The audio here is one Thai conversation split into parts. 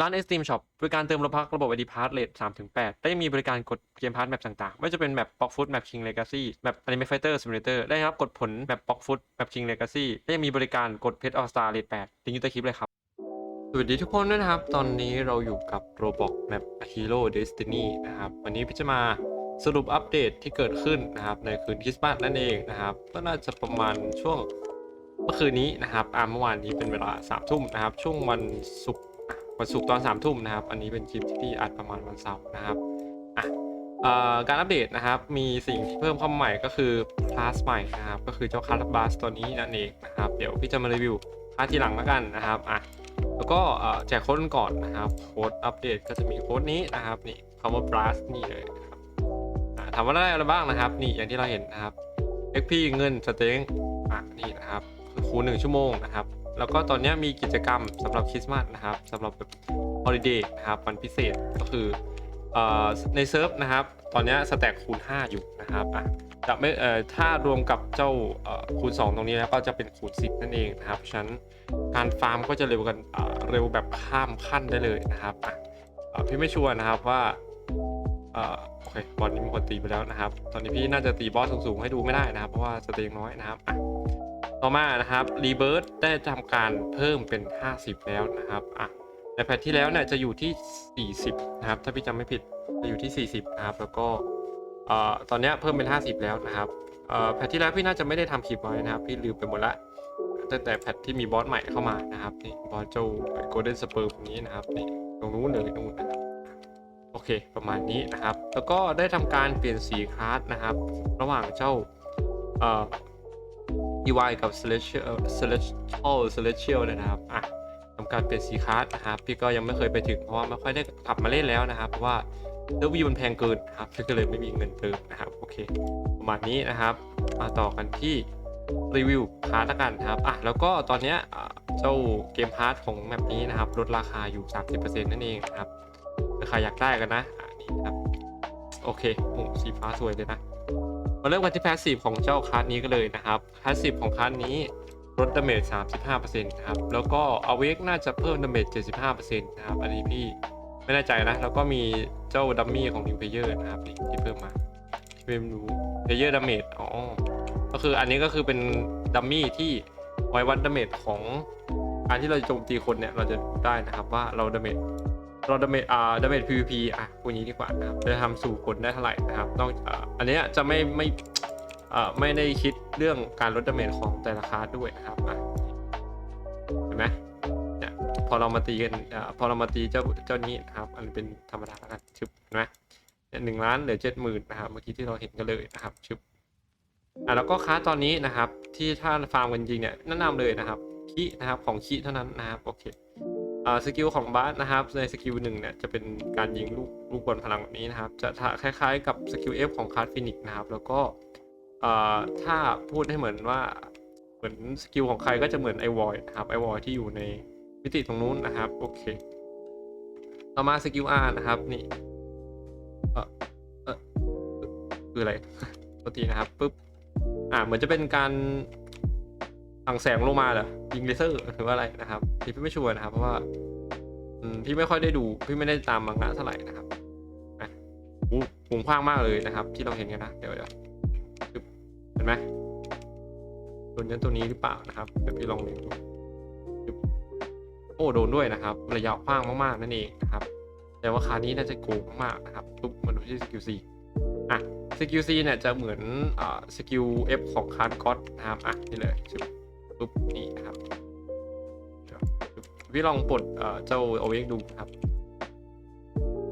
ร้าน Steam Shop บริการเติมโลพักระบบ ID Pass เลท3ถึง8และยังมีบริการกดเกมพาร์ทแมปต่างๆ ไม่ว่าจะเป็นแมป Block Foot แมป King Legacy แมป Anime Fighter Simulator ได้รับกดผลแมป Block Foot แมป King Legacy และยังมีบริการกดเพชร All Star เลท8ลิงก์อยู่ใต้คลิปเลยครับ สวัสดีทุกคนด้วยนะครับ ตอนนี้เราอยู่กับ Roblox Map Hero Destiny นะครับ วันนี้พี่จะมาสรุปอัปเดตที่เกิดขึ้นนะครับในคืนคริสต์มาสนั่นเองนะครับก็น่าจะประมาณช่วงเมื่อคืนนี้นะครับอ่าเมื่อวานนี้เป็นเวลาสามทุ่มนะครับช่วงวันศุกร์ วันศุกร์ตอนสามทุ่มนะครับ อันนี้เป็นคลิปที่พี่อัดประมาณวันเสาร์นะครับอะการอัปเดตนะครับมีสิ่งที่เพิ่มเข้ามาใหม่ก็คือคลาสใหม่นะครับก็คือเจ้าคาร์บัสตัวนี้นั่นเองนะครับเดี๋ยวพี่จะมารีวิวคลาสทีหลังแล้วกันนะครับอะแล้วก็แจกโค้ดก่อนนะครับโค้ดอัปเดตก็จะมีโค้ดนี้นะครับนี่คำว่า blast นี่เลยนะครับถามว่าได้อะไรบ้างนะครับ นี่อย่างที่เราเห็นนะครับ XP เงินสเต็งอะนี่นะครับคือคูณหนึ่งชั่วโมงนะครับ แล้วก็ตอนนี้มีกิจกรรมสำหรับคริสต์มาสนะครับสำหรับแบบฮอลิเดย์นะครับวันพิเศษก็คืออในเซิร์ฟนะครับ ตอนนี้สแต็กคูณ 5 อยู่นะครับอะจะไม่เอ่อถ้ารวมกับเจ้าคูณ 2 ตรงนี้แล้วก็จะเป็นคูณ 10 นั่นเองนะครับฉะนั้นการฟาร์มก็จะเร็วกันเร็วแบบข้ามขั้นได้เลยนะครับอะพี่ไม่ชัวร์นะครับว่าอ่าโอเคบอลนี้มีคนตีไปแล้วนะครับ ตอนนี้พี่น่าจะตีบอสสูงๆให้ดูไม่ได้นะครับ เพราะว่าสเตงน้อยนะครับอะ ต่อมานะครับรีเบิร์ตได้ทำการเพิ่มเป็น 50 แล้วนะครับอะในแพทที่แล้วเนี่ยจะอยู่ที่ 40 นะครับ ถ้าพี่จำไม่ผิดจะอยู่ที่ 40 นะครับ แล้วก็เอ่อตอนนี้เพิ่มเป็น 50 แล้วนะครับเอ่อแพทที่แล้วพี่น่าจะไม่ได้ทำคลิปไว้นะครับ พี่ลืมไปหมดละตั้งแต่แพทที่มีบอสใหม่เข้ามานะครับนี่บอสเจ้าโกลเด้นสเปิร์มนี้นะครับนี่ตรงนู้นเลยนู่นนะครับโอเค ประมาณนี้นะครับ แล้วก็ได้ทำการเปลี่ยนสีคลาสนะครับ ระหว่างเจ้าเอ่อ EY กับ Celestial Celestial Celestial เลยนะครับอะทำการเปลี่ยนสีคลาสนะครับพี่ก็ยังไม่เคยไปถึงเพราะว่าไม่ค่อยได้กลับมาเล่นแล้วนะครับเพราะว่าเซอร์วีมันแพงเกินนะครับพี่ก็เลยไม่มีเงินเติมนะครับโอเคประมาณนี้นะครับมาต่อกันที่รีวิวพาร์ทละกันครับอะแล้วก็ตอนเนี้ยเจ้าเกมพาร์ทของแมปนี้นะครับลดราคาอยู่ 30%นั่นเองครับถ้าใครอยากได้กันนะอะนี่ครับโอเคโอ้สีฟ้าสวยเลยนะ มาเริ่มกันที่แพสซีฟของเจ้าคลาสนี้ก็เลยนะครับแพสซีฟของคลาสนี้ลดดาเมจ35%นะครับ แล้วก็อเวกน่าจะเพิ่มดาเมจ75%นะครับ อันนี้พี่ไม่แน่ใจนะ แล้วก็มีเจ้าดัมมี่ของนิวเพเยอร์นะครับที่เพิ่มมาไม่รู้เพเยอร์ดาเมจอ๋อ ก็คืออันนี้ก็คือเป็นดัมมี่ที่ไว้วัดดาเมจของการที่เราจะโจมตีคนเนี่ย เราจะได้นะครับว่าเราดาเมจ เราดาเมจอ่าดาเมจ PVP อะพูดอย่างนี้ดีกว่านะครับจะทำสู่คนได้เท่าไหร่นะครับนอกอ่าอันนี้จะไม่ไม่อ่าไม่ได้คิดเรื่องการลดดาเมจของแต่ละคลาสด้วยนะครับอะเห็นไหมเนี่ยพอเรามาตีกันอ่าพอเรามาตีเจ้าเจ้านี้นะครับอันนเป็นธรรมดาแล้วกันชึบเห็นไหมเนี่ยหนึ่งล้านเหลือเจ็ดหมื่นนะครับเมื่อกี้ที่เราเห็นกันเลยนะครับชึบอะแล้วก็คลาตอนนี้นะครับที่ถ้าฟาร์มกันจริงเนี่ยแนะนำเลยนะครับคีนะครับของคีเท่านั้นนะครับโอเค สกิลของบาสนะครับในสกิลหนึ่งเนี่ยจะเป็นการยิงลูกลูกบอลพลังแบบนี้นะครับ จะคล้ายๆกับสกิล F ของคลาสฟินิกนะครับ แล้วก็ถ้าพูดให้เหมือนว่าเหมือนสกิลของใครก็จะเหมือนไอวอยนะครับไอวอยที่อยู่ในมิติตรงนู้นนะครับโอเคต่อมาสกิล R นะครับนี่เออเออคืออะไรปกตินะครับปุ๊บอ่าเหมือนจะเป็นการ สั่งแสงลงมาเหรอยิงเลเซอร์หรือว่าอะไรนะครับพี่พี่ไม่ชัวร์นะครับ เพราะว่าพี่ไม่ค่อยได้ดู พี่ไม่ได้ตามมังงะเท่าไหร่นะครับอะอู้หูกว้างมากเลยนะครับ ที่เราเห็นกันนะเดี๋ยวเดี๋ยวเห็นไหมตัวนี้ตัวนี้หรือเปล่านะครับเดี๋ยวพี่ลองดูโอ้โดนด้วยนะครับ ระยะกว้างมากๆนั่นเองนะครับ แต่ว่าคานี้น่าจะโกงมากๆนะครับปุ๊บมาดูที่สกิลซีอะสกิล C เนี่ยจะเหมือนอ่าสกิล F ของคาร์ดก็อตนะครับอะนี่เลยชึบ ปุ๊บนี่นะครับเดี๋ยวชึบพี่ลองปลดเอ่อเจ้าโอเวกดูนะครับ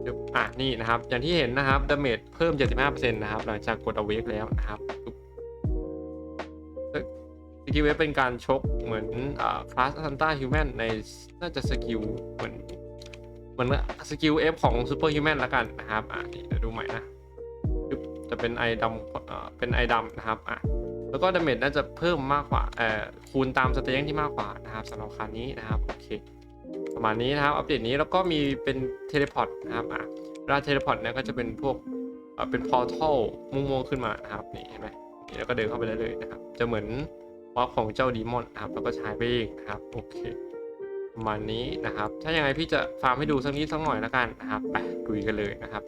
ชึบอะนี่นะครับ อย่างที่เห็นนะครับดาเมจเพิ่ม 75%นะครับ หลังจากกด a w a k e แล้วนะครับปุ๊บสกิล F เป็นการชกเหมือนอ่าคลาสซันต้าฮิวแมนในน่าจะสกิลเหมือนเหมือนสกิล F ของซูเปอร์ฮิวแมนละกันนะครับ อะนี่เดี๋ยวดูใหม่นะจะเป็นไอดำเอ่อเป็นไอดำนะครับ อะ แล้วก็ดาเมจน่าจะเพิ่มมากกว่าเอ่อ คูณตามสเตงที่มากกว่านะครับสำหรับคันนี้นะครับโอเคประมาณนี้นะครับอัปเดตนี้แล้วก็มีเป็นเทเลพอร์ตนะครับอะเวลาเทเลพอร์ตเนี่ยก็จะเป็นพวกเป็นพอร์ทัลม่วงๆขึ้นมานะครับนี่เห็นไหมนี่แล้วก็เดินเข้าไปได้เลยนะครับ จะเหมือนวอล์กของเจ้าดีมอนนะครับแล้วก็ใช้ไปเองนะครับโอเคประมาณนี้นะครับ ถ้ายังไงพี่จะฟาร์มให้ดูสักนิดสักหน่อยแล้วกันนะครับไปดูกันเลยนะครับ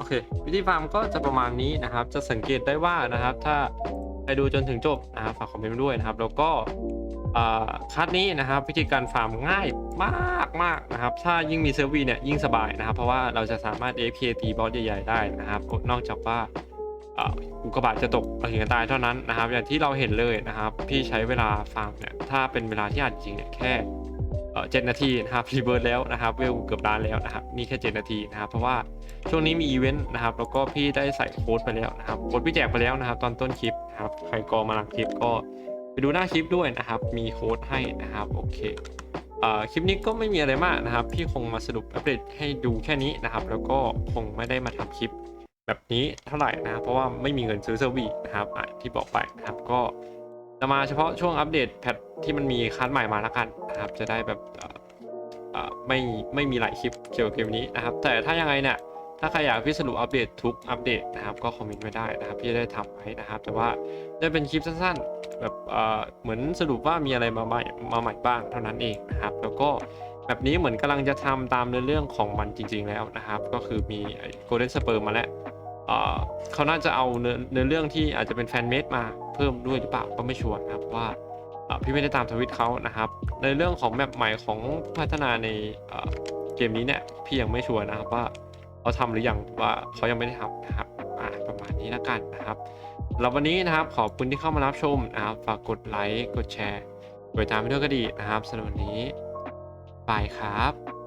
โอเค วิธีฟาร์มก็จะประมาณนี้นะครับ จะสังเกตได้ว่านะครับ ถ้าไปดูจนถึงจบนะครับฝากคอมเมนต์ด้วยนะครับ แล้วก็คัดนี้นะครับวิธีการฟาร์มง่ายมากมากนะครับ ถ้ายิ่งมีเซิร์ฟวีเนี่ยยิ่งสบายนะครับ เพราะว่าเราจะสามารถ AFK ตีบอสใหญ่ๆได้นะครับ นอกจากว่าอุกกาบาตจะตกเราถึงจะตายเท่านั้นนะครับ อย่างที่เราเห็นเลยนะครับ พี่ใช้เวลาฟาร์มเนี่ยถ้าเป็นเวลาที่อาจจริงเนี่ยแค่ เจ็ดนาทีนะครับรีเบิร์แล้วนะครับเวลเกือบล้านแล้วนะครับนี่แค่เจ็ดนาทีนะครับเพราะว่าช่วงนี้มีอีเวนต์นะครับแล้วก็พี่ได้ใส่โค้ดไปแล้วนะครับโค้ดพี่แจกไปแล้วนะครับ ตอนต้นคลิปนะครับใครกอมาหลังคลิปก็ไปดูหน้าคลิปด้วยนะครับ มีโค้ดให้นะครับโอเคเอ่อคลิปนี้ก็ไม่มีอะไรมากนะครับ พี่คงมาสรุปอัปเดตให้ดูแค่นี้นะครับ แล้วก็คงไม่ได้มาทำคลิปแบบนี้เท่าไหร่นะครับเพราะว่าไม่มีเงินซื้อเซอร์วีนะครับที่บอกไปนะครับก็จะมาเฉพาะช่วงอัปเดตแพทที่มันมีคัสใหม่มาแล้วกัน นะครับ จะได้แบบไม่ไม่มีหลายคลิปเกี่ยวกับเกมนี้นะครับ แต่ถ้ายังไงเนี่ยถ้าใครอยากพี่สรุปอัปเดตทุกอัปเดตนะครับ ก็คอมเมนต์ไว้ได้นะครับพี่จะได้ทำไว้นะครับ แต่ว่าจะเป็นคลิปสั้นๆ แบบเหมือนสรุปว่ามีอะไรมาใหม่มาใหม่บ้างเท่านั้นเองนะครับ แล้วก็แบบนี้เหมือนกำลังจะทำตามเนื้อเรื่องของมันจริง ๆ แล้วนะครับ ก็คือมีโกลเด้นสเปิร์มมาแล้วเเขาน่าจะเอาเนื้อเรื่องที่อาจจะเป็นแฟนเมดมาเพิ่มด้วยหรือเปล่าก็ไม่ชัวร์นะครับว่า พี่ไม่ได้ตามทวิตเขานะครับ ในเรื่องของแมปใหม่ของพัฒนาในเกมนี้เนี่ยพี่ยังไม่ชัวร์นะครับว่าเขาทำหรือยังว่าเขายังไม่ได้ทำนะครับประมาณนี้แล้วกันนะครับแล้ววันนี้นะครับขอบคุณที่เข้ามารับชมนะครับฝากกดไลค์กดแชร์กดติดตามเพื่อนก็ดีนะครับสำหรับวันนี้บายครับ